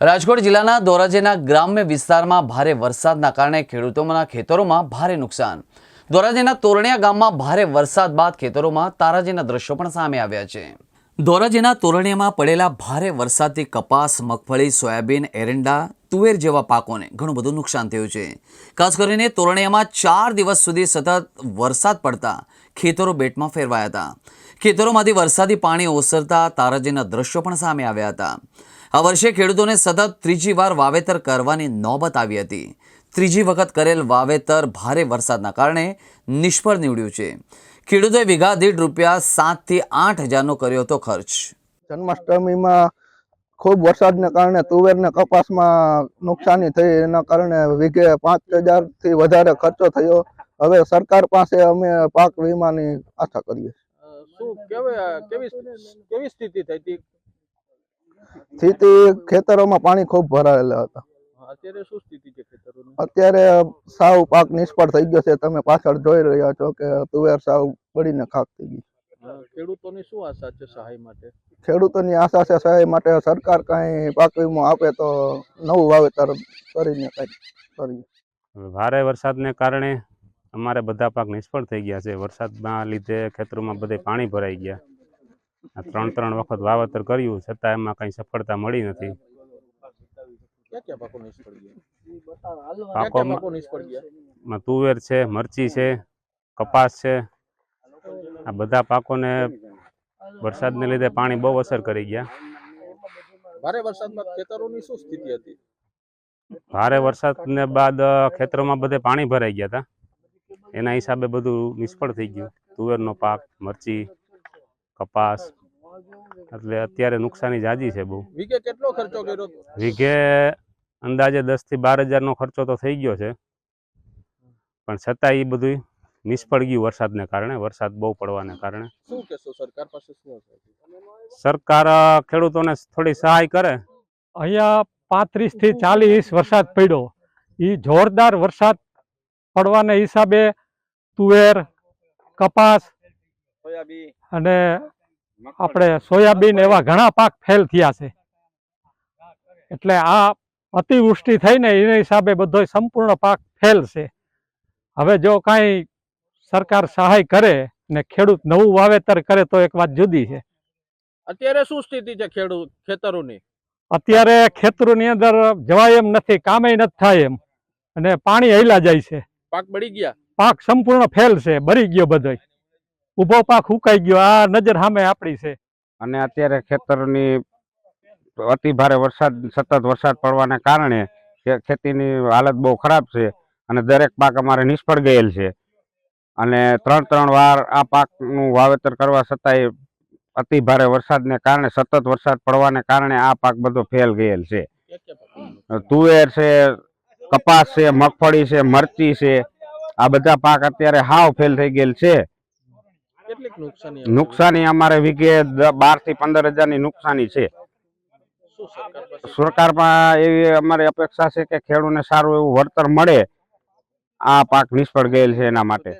રાજકોટ જિલ્લાના ધોરાજીના ગ્રામ્ય વિસ્તારમાં ભારે વરસાદના કારણે ખેડૂતોના ખેતરોમાં ભારે નુકસાન. ધોરાજીના તોરણિયા ગામમાં ભારે વરસાદ બાદ ખેતરોમાં તારાજીના દ્રશ્યો પણ સામે આવ્યા છે. ધોરાજીના તોરણિયામાં પડેલા ભારે વરસાદથી કપાસ, મગફળી, સોયાબીન, એરંડા, તુવેર જેવા પાકોને ઘણું બધું નુકસાન થયું છે. ખાસ કરીને તોરણિયામાં ચાર દિવસ સુધી સતત વરસાદ પડતા ખેતરો બેટમાં ફેરવાયા હતા. ખેતરોમાંથી વરસાદી પાણી ઓસરતા તારાજીના દ્રશ્યો પણ સામે આવ્યા હતા. આ વર્ષે ખેડૂતોને સતત ત્રીજી વાર વાવેતર કરવાની નોબત આવી હતી. ત્રીજી વખત કરેલ વાવેતર ભારે વરસાદના કારણે નિષ્ફળ નીવડ્યું છે. ખેડૂતોએ વીઘા દીઠ રૂપિયા સાતથી આઠ હજારનો કર્યો હતો ખર્ચ. જન્માષ્ટમીમાં ખૂબ વરસાદને કારણે તુવેરને કપાસમાં નુકસાની થઈ એના કારણે વીઘે પાંચ હજારથી વધારે ખર્ચો થયો. હવે સરકાર પાસે અમે પાક વીમાની આશા કરીએ શું કેવી કેવી કેવી સ્થિતિ થઈ હતી? સ્થિતિ ખેતરોમાં પાણી ખૂબ ભરાયેલા હતા. અત્યારે શું સ્થિતિ છે ખેતરોની? અત્યારે સાવ પાક નિષ્ફળ થઈ ગયો છે. તમે પાછળ જોઈ રહ્યા છો કે તુવેર સાવ બળીને ખાક થઈ ગઈ ખેડૂતોની શું આશા છે સહાય માટે? ખેડૂતોની આશા છે સહાય માટે સરકાર કાંઈ પાક વીમો આપે તો નવું વાવેતર કરીને કંઈક કરીએ. ભારે વરસાદને કારણે અમારે બધા પાક નિષ્ફળ થઈ ગયા છે. વરસાદના લીધે ખેતરોમાં બધે પાણી ભરાઈ ગયા. ત્રણ ત્રણ વખત વાવતર કર્યું છતાં એમાં કંઈ સફળતા મળી નથી. પાકોમાં તુવેર છે મરચી છે કપાસ છે. આ બધા પાકોને વરસાદને લીધે પાણી બહુ અસર કરી ગયા. ભારે વરસાદમાં ખેતરોની શું સ્થિતિ હતી? ભારે વરસાદને બાદ ખેતરોમાં બધે પાણી ભરાઈ ગયા હતા એના હિસાબે બધું નિષ્ફળ થઈ ગયું. તુવેરનો પાક મરચી કપાસ. એટલે અત્યારે નુકસાની જાજી છે બહુ. વીઘે કેટલો ખર્ચો કર્યો? વીઘે અંદાજે દસથી બાર હજારનો ખર્ચો તો થઈ ગયો છે. પણ છતાં એ બધું નિષ્ફળ ગયું વરસાદને કારણે. વરસાદ બહુ પડવાને કારણે. શું કહેશો સરકાર પાસે શું સરકાર ખેડૂતોને થોડી સહાય કરે. અહીંયા પાંત્રીસથી ચાલીસ વરસાદ પડ્યો. એ જોરદાર વરસાદ પડવાના હિસાબે તુવેર કપાસ અને આપણે સોયાબીન એવા ઘણા પાક ફેલ થયા છે. એટલે આ અતિવૃષ્ટિ થઈને એના હિસાબે બધો સંપૂર્ણ પાક ફેલ છે. હવે જો કાંઈ સરકાર સહાય કરે ને ખેડૂત નવું વાવેતર કરે તો એક વાત જુદી છે. અત્યારે શું સ્થિતિ છે ખેડૂત ખેતરોની? અત્યારે ખેતરોની અંદર જવાય એમ નથી કામે નથી થાય એમ. અને પાણી હૈલા જાય છે. પાક બળી ગયા? પાક સંપૂર્ણ ફેલ છે બળી ગયો બધો ઊભો પાક ઉકાઈ ગયો. આ નજર સામે આપણી છે. અને અત્યારે ખેતરની અતિ ભારે વરસાદ, સતત વરસાદ પડવાને કારણે ખેતીની હાલત બહુ ખરાબ છે અને દરેક પાક અમારે નિષ્ફળ ગયેલ છે. અને ત્રણ ત્રણ વાર આ પાકનું વાવેતર કરવા છતાંય અતિ ભારે વરસાદને કારણે, સતત વરસાદ પડવાને કારણે આ પાક બધો ફેલ ગયેલ છે. તુવેર છે, કપાસ છે, મગફળી છે, મરચી છે, આ બધા પાક અત્યારે હાવ ફેલ થઈ ગયેલ છે. કેટલીક નુકસાની નુકસાની અમારે વીઘે બારથી પંદર હજારની નુકસાની છે. સરકારમાં એવી અમારી અપેક્ષા છે કે ખેડૂતને સારું એવું વળતર મળે. આ પાક નિષ્ફળ ગયેલ છે એના માટે.